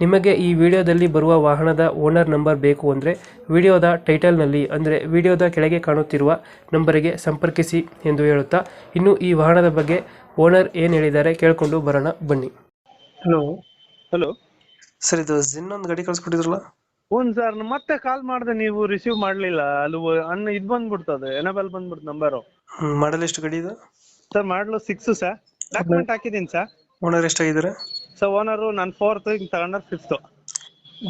ನಿಮಗೆ ಈ ವಿಡಿಯೋದಲ್ಲಿ ಬರುವ ವಾಹನದ ಓನರ್ ನಂಬರ್ ಬೇಕು ಅಂದರೆ ವಿಡಿಯೋದ ಟೈಟಲ್ನಲ್ಲಿ ಅಂದರೆ ವಿಡಿಯೋದ ಕೆಳಗೆ ಕಾಣುತ್ತಿರುವ ನಂಬರಿಗೆ ಸಂಪರ್ಕಿಸಿ ಎಂದು ಹೇಳುತ್ತಾ ಇನ್ನು ಈ ವಾಹನದ ಬಗ್ಗೆ ಓನರ್ ಏನು ಹೇಳಿದ್ದಾರೆ ಕೇಳಿಕೊಂಡು ಬರೋಣ ಬನ್ನಿ. ಹಲೋ. ಹಲೋ. ಸರ್ ಇದು ಜಿನ್ ಒಂದು ಗಾಡಿ ಕಳ್ಸ್ಕೊಟ್ಟಿದ್ರಲ್ಲ? ಹ್ಞೂ ಸರ್ ಮತ್ತೆ ಕಾಲ್ ಮಾಡಿದೆ ನೀವು ರಿಸೀವ್ ಮಾಡಲಿಲ್ಲ. ಅಲ್ಲಿ ಅನ್ನ ಇದು ಬಂದ್ಬಿಡ್ತದೆ ಎನಬಲ್ ಬಂದ್ಬಿಡ್ತು ನಂಬರು ಮಾಡಲ್ ಎಷ್ಟು ಗಾಡಿ ಇದು? ಸರ್ ಮಾಡಲು ಸಿಕ್ಸು ಸರ್ ಡಾಕ್ಯುಮೆಂಟ್ ಹಾಕಿದ್ದೀನಿ ಸರ್ ಓನರ್ ಎಷ್ಟಾಗಿದ್ದಾರೆ? ಸರ್ ಓನರ್ ನನ್ ಫೋರ್ತ್ ಹಿಂಗೆ ತಗೊಂಡ್ರೆ ಫಿಫ್ತು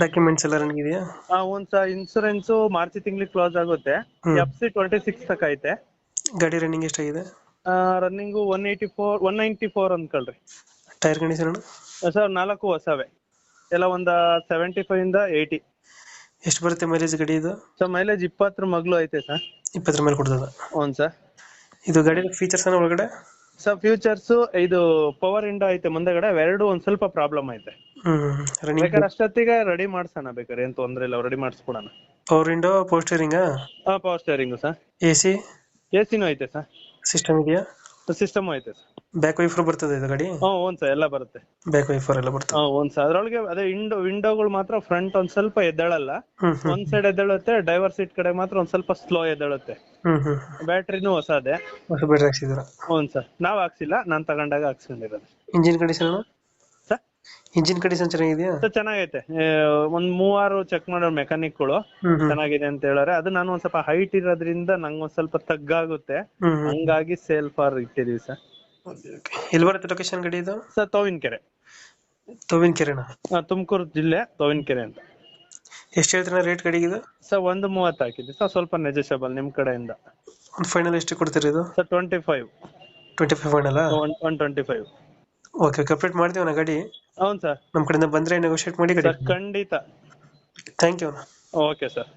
ಡಾಕ್ಯುಮೆಂಟ್ಸ್ ಎಲ್ಲ ರನ್ನಿಂಗ್ ಇದೆಯಾ ಆ ಒಂದು ಸರ್ ಇನ್ಸೂರೆನ್ಸು ಮಾರ್ಚ್ ತಿಂಗ್ಳಿಗೆ ಕ್ಲೋಸ್ ಆಗುತ್ತೆ. ಎಫ್ ಸಿ ಟ್ವೆಂಟಿ ಸಿಕ್ಸ್ ತಕ ಐತೆ. ಗಾಡಿ ರನ್ನಿಂಗ್ ಎಷ್ಟಾಗಿದೆ? Running one eighty four one ninety four ಅಂದ್ಕೊಳ್ರಿ tyre condition sir ನಾಲ್ಕು ಹೊಸವೇ. ಎಲ್ಲ ಒಂದು ಸೆವೆಂಟಿ ಫೈವ್ ಇಂದ ಏಯ್ಟಿ ಎಷ್ಟು ಬರುತ್ತೆ ಮೈಲೇಜ್ ಗಾಡಿ ಇದು? ಸರ್ ಮೈಲೇಜ್ ಇಪ್ಪತ್ತರ ಮಗ್ಲು ಐತೆ ಸರ್ ಇಪ್ಪತ್ತರ ಮೇಲೆ ಕೊಡ್ತದ. ಹ್ಞೂ ಸರ್ ಇದು ಗಾಡಿ ಫೀಚರ್ಸ್ ಒಳಗಡೆ? ಸರ್ ಫ್ಯೂಚರ್ಸ್ ಇದು ಪವರ್ ಇಂಡೋ ಐತೆ ಮುಂದೆಗಡೆ ಎರಡು ಒಂದ್ ಸ್ವಲ್ಪ ಪ್ರಾಬ್ಲಮ್ ಐತೆ. ಬೇಕಾದ್ರೆ ಅಷ್ಟೊತ್ತಿಗೆ ರೆಡಿ ಮಾಡ್ಸೋಣ ಬೇಕಾದ್ರೆ ಏನ್ ತೊಂದ್ರೆ ಇಲ್ಲ ರೆಡಿ ಮಾಡಿಸ್ಕೊಡೋಣ. ಪವರ್ ವಿಂಡೋ ಸ್ಟೇರಿಂಗ್ ಹಾ power steering sir A C A ಸಿನೂ ಐತೆ ಸರ್ ಸಿಸ್ಟಮ್ ಇದೆಯಾ? ಸಿಸ್ಟಮ್ ಐತೆ ಸರ್. ಬ್ಯಾಕ್ ವೈಫರ್ ಬರ್ತದೆ ಇದು ಗಾಡಿ? ಹ್ಞೂ ಓನ್ ಸರ್ ಎಲ್ಲ ಬರುತ್ತೆ. ಬ್ಯಾಕ್ ವೈಫರ್ ಎಲ್ಲ ಬರ್ತದೆ. ಹ್ಞೂ ಓನ್ ಸರ್. ಅದ್ರೊಳಗೆ ಅದೇ ವಿಂಡೋ ವಿಂಡೋಗಳು ಮಾತ್ರ ಫ್ರಂಟ್ ಒಂದ್ ಸ್ವಲ್ಪ ಎದ್ದೇಳಲ್ಲ. ಹ್ಮ್ ಹ್ಮ್. ಒಂದ್ ಸೈಡ್ ಎದ್ದೇಳುತ್ತೆ ಡ್ರೈವರ್ ಸೀಟ್ ಕಡೆ ಮಾತ್ರ ಒಂದ್ ಸ್ವಲ್ಪ ಸ್ಲೋ ಎದ್ದೇಳುತ್ತೆ. ಹ್ಮ್ ಹ್ಮ್ ಬ್ಯಾಟ್ರಿನೂ ಹೊಸದೇ. ಹೊಸ ಬ್ಯಾಟ್ರಿ ಹಾಕ್ಸಿದ್ರ ಹ್ಞೂ ಸರ್. ನಾವ್ ಹಾಕ್ಸಿಲ್ಲ ನಾನ್ ತಗೊಂಡಾಗ ಹಾಕ್ಸ್ಕೊಂಡಿರೋದು. ಇಂಜಿನ್ ಕಂಡೀಷನ್ ಇಂಜಿನ್ ಕಂಡೀಷನ್ ಚೆನ್ನಾಗಿದೆಯಾ? ಚೆನ್ನಾಗೈತೆ. ಏ, ಒಂದ್ ಮೂವಾರು ಚೆಕ್ ಮಾಡೋ ಮೆಕ್ಯಾನಿಕ್ಗಳು ಹ್ಮ್ ಚೆನ್ನಾಗಿದೆ ಅಂತ ಹೇಳಾರೆ. ಅದು ನಾನು ಒಂದ್ ಸ್ವಲ್ಪ ಹೈಟ್ ಇರೋದ್ರಿಂದ ನಂಗೆ ಒಂದ್ ಸ್ವಲ್ಪ ತಗ್ಗಾಗುತ್ತೆ. ಹ್ಮ್ ಹ್ಮ್. ಹಂಗಾಗಿ ಸೇಲ್ ಫಾರ್ ಇಟ್ಟಿದೀವಿ ಸರ್. ಎಲ್ಲಿ ಬರುತ್ತೆ ಲೊಕೇಶನ್ ಗಾಡಿ ಇದು? ಸರ್ ತೋವಿನಕೆರೆ. ತೋವಿನ ಕೆರೆನ ತುಮಕೂರು ಜಿಲ್ಲೆ ತೋವಿನಕೆರೆ ಅಂತ. ಎಷ್ಟು ಹೇಳ್ತೀರ ರೇಟ್ ಗಾಡಿಗೆ ಇದು? ಸರ್ ಒಂದು ಮೂವತ್ತು ಹಾಕಿದ್ವಿ. ಸರ್ ಸ್ವಲ್ಪ ನೆಜೆಸಬಲ್ ನಿಮ್ ಕಡೆಯಿಂದ. ಒಂದು ಫೈನಲ್ ಎಷ್ಟು ಕೊಡ್ತೀರಿ ಇದು? Sir twenty five twenty five final one one twenty five okay okay update ಮಾಡ್ತೀವಿ ನಾ ಗಾಡಿ. ಹೌದು ಸರ್. ನಮ್ಮ ಕಡೆಯಿಂದ ಬಂದ್ರೆ ನೆಗೋಶಿಯೇಟ್ ಮಾಡಿ ಗಾಡಿ ಸರ್ ಖಂಡಿತ. Thank you okay sir